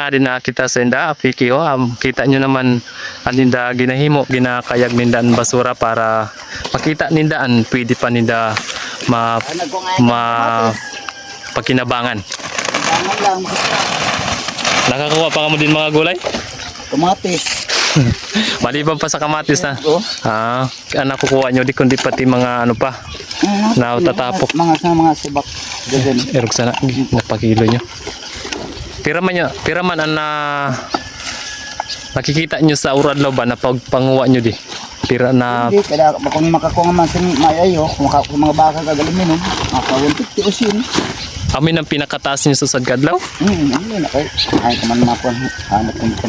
nga din nakita sa inda, Piki, oh, um, kita nyo naman aninda ginahimo, ginakayag ninda ang basura para makita ninda an pwede pa ninda ma, ma lang. Nakakuha pa ka mo din mga gulay? Kamatis. Maliban pa sa kamatis na. Ah, ang nakukuha nyo di kundi pati mga ano pa. Na tatapok. Mga sa mga sibak. Ganun. Erog sana, napakilo nyo. Pira man nyo, pira man ang na nakikita nyo sa uradlaw ba na pagpanguha nyo di. Pira na Hindi, kaya kung makakuha man sa mayayo, kung mga baka kagaling minum, maka 150 o sin. amin ang pinakataas nyo sa Sadgadlaw. Hmm, ano na kayo? Ay, na po. Hanap ko.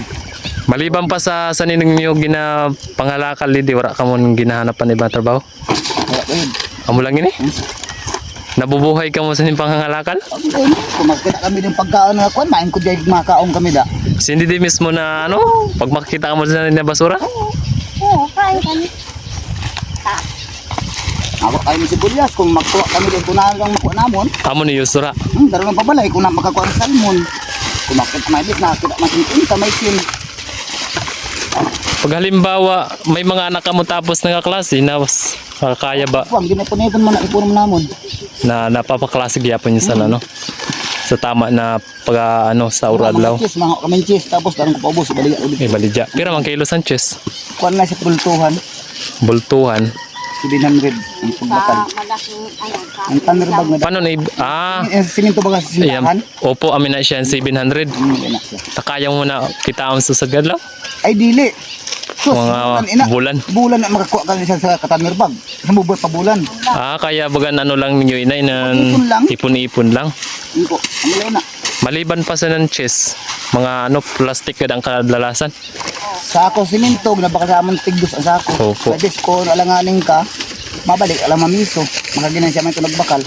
Maliban pa sa sa ninong nyo gina pangalakal di wala ka mo ginahanapan ibang trabaho. Kaya ko yun. Amo lang ini. Nabubuhay ka mo sa ning pangangalakal? Ang ganyan. Kung magkita kami ng pagkaon na kuwan, main ko dyan makaon kami da. So, hindi di mismo na ano, pag makikita ka mo sa na basura? Oo, kain kami. Ako kayo ni sibuyas, kung magkuha kami din, kung na lang makuha namon, Amo ni Yusura. hmm, daro lang pabalay, kung na makakuha ng salmon. Kung makita may bit, nakakita masintin, kamay kin. Pag halimbawa, may mga anak ka mo tapos ng klase na was- kaya ba Kuwang, ginipon-ipon mo na, ipon mo namon. na napapaklase gyapon niya sa ano sa tama na pag ano sa uradlaw Mga cheese, mga kaming cheese, tapos darong ko paubos, balik ulit. eh baligya pero man kilo Sanchez Kuwan na sa pultuhan, bultuhan 700 ang pagbakal. Sa malaking, ano, sa Ang tanner bag na paano na ah Eh, siminto ba kasi ayan silahan? opo amin na siya 700 Hmm, yan na siya. takaya mo na kita ang susagad lang Ay, dili. Sus, Mga ina. bulan. Bulan na makakuha ka sa katanner bag. Sa mubot pa bulan. ah kaya bagan ano lang ninyo inay na ipon-ipon lang Yun po, ang malayo na. maliban pa sa ng chess mga ano plastic ka ang kadalasan Sako siminto, nabaka sa amon tigdos ang sako. Opo. Pwede ko alanganin ka, mabalik, alam mamiso. Magaginan siya may tunog bakal.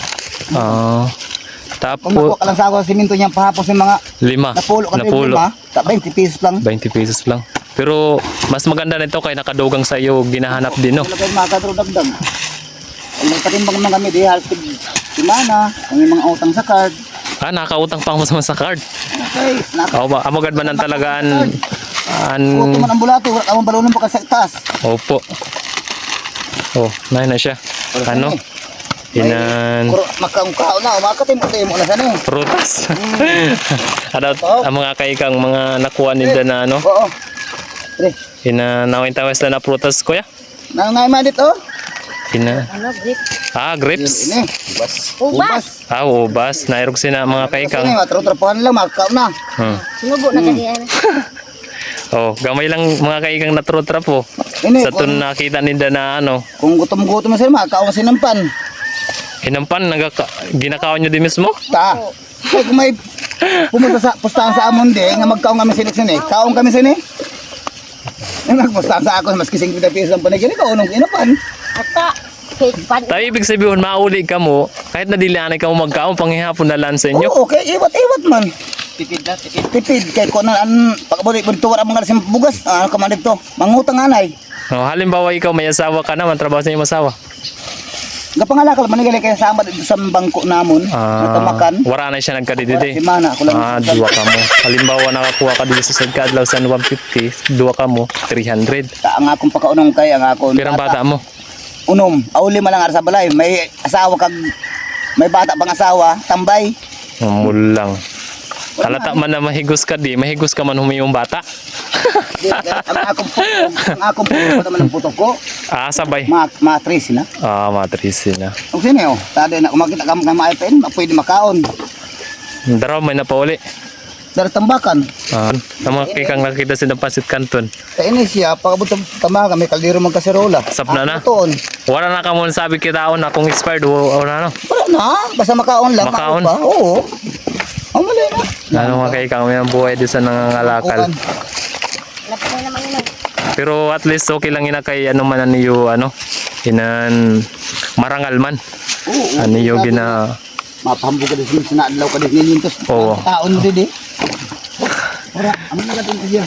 ah Kung tapos nakuha ka lang sako siminto niyang pahapos yung mga lima napulo ka napulo lima, ta 20 pesos lang. 20 pesos lang. Pero mas maganda nito kay nakadugang sa iyo ginahanap din no. Wala kayo makakadro dagdag. Kung nagpatimbang naman kami, di haltig simana, kung may mga utang sa card. Ah, nakautang pa mo sa card. Okay, naka Oo ba? Amagad man ang talagaan an Huwag man ang bulate, wala ka mong balunong pa ka sa taas. Opo. Oh, nay na siya. Ano? Inan makaungkao na, umakatim mo tayo mo na sana prutas. ano ang mga kaikang mga nakuha nila na ano? Oo. Pre, Ina nawin tawes na na prutas kuya. nangay man dito. Ina ano, grip. Ah, grapes. Ini, ubas. Ubas. Ah, ubas. Nairog sina mga kaikang. Ini, matro-tropahan lang, makakaw na. Hmm. Sinubo na kanya. Oh, gamay lang mga kaikang natrutrap po. Ini, Sa kung, tun nakita nila na ano, kung gutom-gutom na sila, makakaw kasi ng pan. hinampan, nagaka, ginakaw nyo din mismo? Ta. Kung may pumunta sa pustahan sa amon di, nga magkaong kami silik sin eh. Kaong kami sin nagpustahan sa ako, mas kising 50 pesos ang panay, kini kaunong inapan. Ata, cake pan. Tayo ibig sabihin, mauli ka mo, kahit nadilanay ka mo magkaon, panghihapon na lang sa inyo. Oo, okay, iwat-iwat man. Tipid na, tipid. Tipid, kaya kung an, pagkabulit-bulit ang mga lasim bugas, ano ka man dito, mangutang anay. Oh, halimbawa ikaw may asawa ka naman, trabaho sa iyong asawa. Gapangalakal, manigali kayo sama sa bangko namon, Ah, natamakan. wala na siya nagkadididi. Simana, ako lang. Ah, duwa ka mo. Halimbawa nakakuha ka dito sa Sagkadlaw sa 150, duwa ka mo, 300. Ta, ang akong pakaunong kay, ang akong Pirang bata mo. Unom, auli man lang sa balay, may asawa kag, may bata pang asawa, tambay. Mulang. Halata man na mahigos ka di, mahigos ka man humiyong bata. Ang akong puto, ang akong puto naman ang puto ko, Ah, sabay. ma matris na. Ah, matrisi na. Kung sino, oh, tadi na, kung makita ka mga maipen, pwede makaon. Daraw may napauli. Dari tambakan. Ah, ang mga kikang nakita sa Pasit Canton. Sa ini siya, pagabot sa tamakan, may kaldero mang kaserola. Sap na na. Tuon. Wala na ka mo sabi kita na kung expired o wala na. Wala na, basta makaon lang. Makaon? Oo. Ang mali na. Ano mga kikang may buhay di sa nangangalakal. Naman yun. Pero at least okay lang ina kay ano man niyo ano inan marangal man. Oo. Ano yung gina Mapahambog ka din sa naadlaw ka din nilintos. Oo. Taon mo din eh. Ora, ano na natin siya?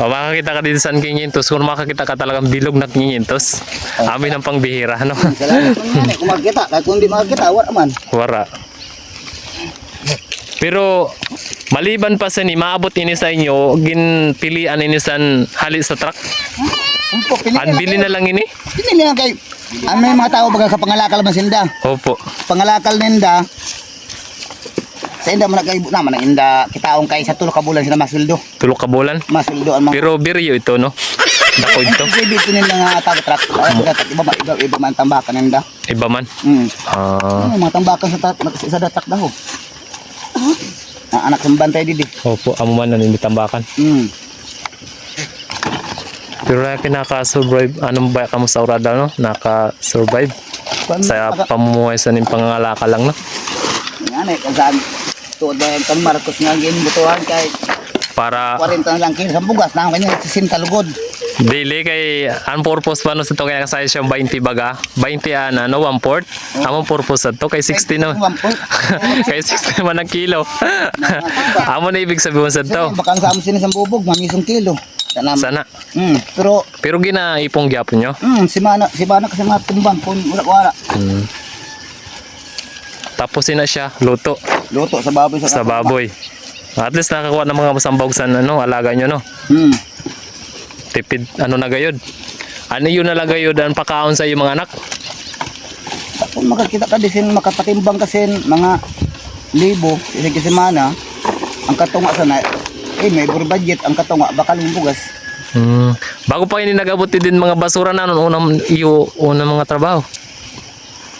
O, makakita ka din sa kingintos. Kung makakita ka talagang bilog na kingintos. Amin ang pangbihira, ano? Salamat kung yan eh, kung makita. Kaya kung hindi makita, wala man. Wara. Pero maliban pa sa ni maabot ini sa inyo ginpilian ini san hali sa truck. Umpo, pili Ang bili na lang ini. Pinili lang kay... Ano may mga tao baga kapangalakal man sinda. Opo. Pangalakal ninda. Sa inda mo na kay naman ang inda kitaong kay sa tulo ka bulan sila masuldo. Tulo ka bulan. Masuldo ang mga Pero biryo ito no. Dako ito. Kasi dito nila nga taga truck. Iba ba iba, iba man tambakan ninda. Iba man. Mm. Ah, Ano mga tambakan sa tat sa datak daw. Ang anak ng bantay didi. opo, amo man na tambakan. Mm. Pero na kinaka-survive, anong ba kamo sa urada no? Naka-survive sa pamumuhay sa ning pangangalaka lang no? Yan eh, kasaan. Tuod na yung kang Marcos nga ginubutuhan kay Para 40 na lang kilo sa bugas na ang kanya sisinta lugod. Dili kay ang purpose pa no sa to kaya kasaya siyang 20 baga. 20 ana no one port. Among purpose sa to kay 60 no. Wampol. kay 60 man ang kilo. Amo na ibig sabihin sa to. Bakang sa amin sinisang bubog, mamisong kilo. Sana. Sana. Mm, pero Pero ginaipong gyapon nyo. mm, si Mana, si Mana kasi mga timbang kung wala-wala. Hmm. Tapos na siya luto Luto sa baboy sa, sa baboy. At least nakakuha ng mga masambog sa ano, alaga nyo no. Mm. Tipid ano na gayod. Ano yun na gayod ang pakaon sa iyong mga anak? Kung makakita ka din makapatimbang kasi mga libo, kasi kasi Mana, ang katunga sana, eh may budget, ang katunga, bakal yung bugas. Hmm. Bago pa ini nagabuti din mga basura na unang iyo unang mga trabaho.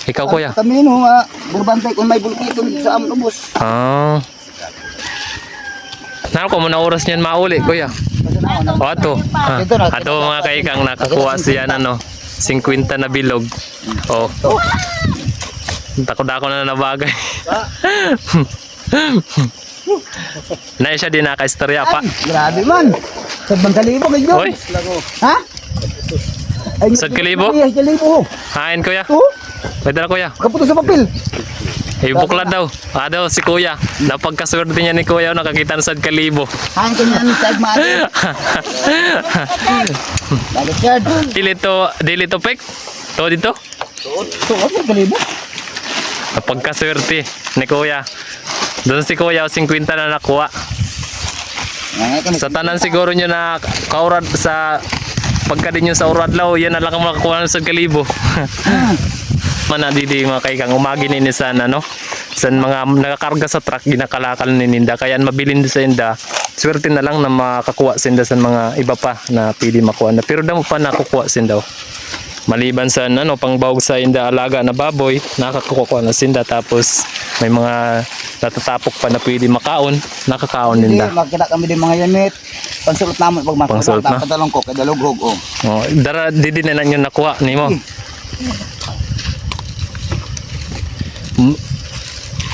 Ikaw kuya. Kami no, uh, burbantay kung may bulkito sa amon ubos. Ah. Naro ko muna oras niyan mauli kuya. O ato. Ah, ato mga kaikang nakakuha siya na no. 50 na bilog. Oh. Takot ako na nabagay. na siya din naka-istorya pa. Grabe man. Sa bangkalibo kayo. Oy, Ha? Sa kalibo? Ay, kalibo. hain kuya. Oh, Pwede na kuya. kaputo sa papel. Ibuklad daw. Ah daw si kuya. Napagkaswerte niya ni kuya nakakita na sa kalibo. Hangin ka niyan sa agmari. Bakit yan? dili to, dili to pek. To dito. Tuot sa kalibo. Napagkaswerte ni kuya. Doon si kuya 50 na nakuha. Sa tanan siguro nyo na kaurad sa pagka din nyo sa uradlaw, yan na lang ang makakuha sa kalibo. Manadidi mga kaikang umagi ni sa ano, sa mga nakakarga sa truck ginakalakal ni Ninda kaya mabilin din sa Inda swerte na lang na makakuha sinda sa mga iba pa na pwede makuha na pero damo pa nakukuha sinda maliban sa ano pangbawag sa Inda alaga na baboy nakakakuha na sinda tapos may mga natatapok pa na pwede makaon nakakaon Hindi, ninda makita kami din mga yanit. Pansulot namin pag masok. Pansulot na? Padalong ko, kay dalughog. Oh. Oh, dara didi na lang yung nakuha nimo. Mm.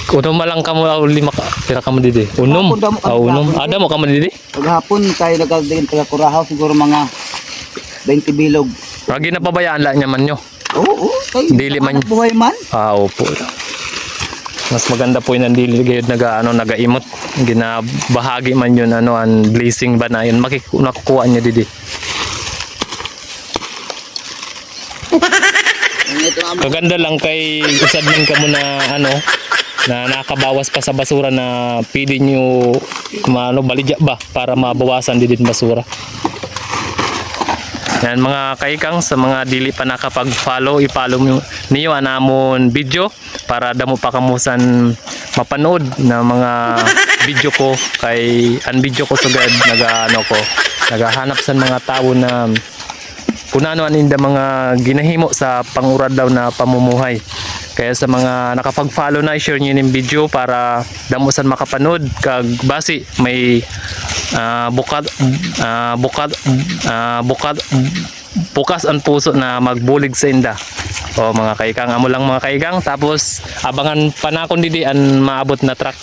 Unom malang ka mo ah, lima ka. Pira ka mo didi. Unom. Ah, unom. Ada mo ka mo didi. Paghapon tayo nagkagdagan taga Kurahaw siguro mga 20 bilog. Lagi na pabayaan la niya man nyo. Oo, oo. Tayo, Dili man- buhay man. Ah, opo. Mas maganda po yun ang dili gayud naga ano nagaimot. Ginabahagi man yun ano ang blessing ba na yun makiku nakukuha niya didi. Kaganda lang kay usad man ka mo na ano na nakabawas pa sa basura na pwede nyo maano baligya ba para mabawasan din din basura. Yan mga kaikang sa mga dili pa nakapag-follow, i-follow niyo ang amon video para damo pa kamusan mapanood na mga video ko kay an video ko sugad naga ano ko nagahanap sa mga tao na kung ano ang inda mga ginahimo sa pangurad daw na pamumuhay. Kaya sa mga nakapag-follow na, share nyo yung video para damusan makapanood. Kag basi, may ah, bukad, ah, bukad, ah, bukad, bukas ang puso na magbulig sa inda. O mga kaikang, amo lang mga kaikang. Tapos, abangan pa na kung didi ang maabot na truck.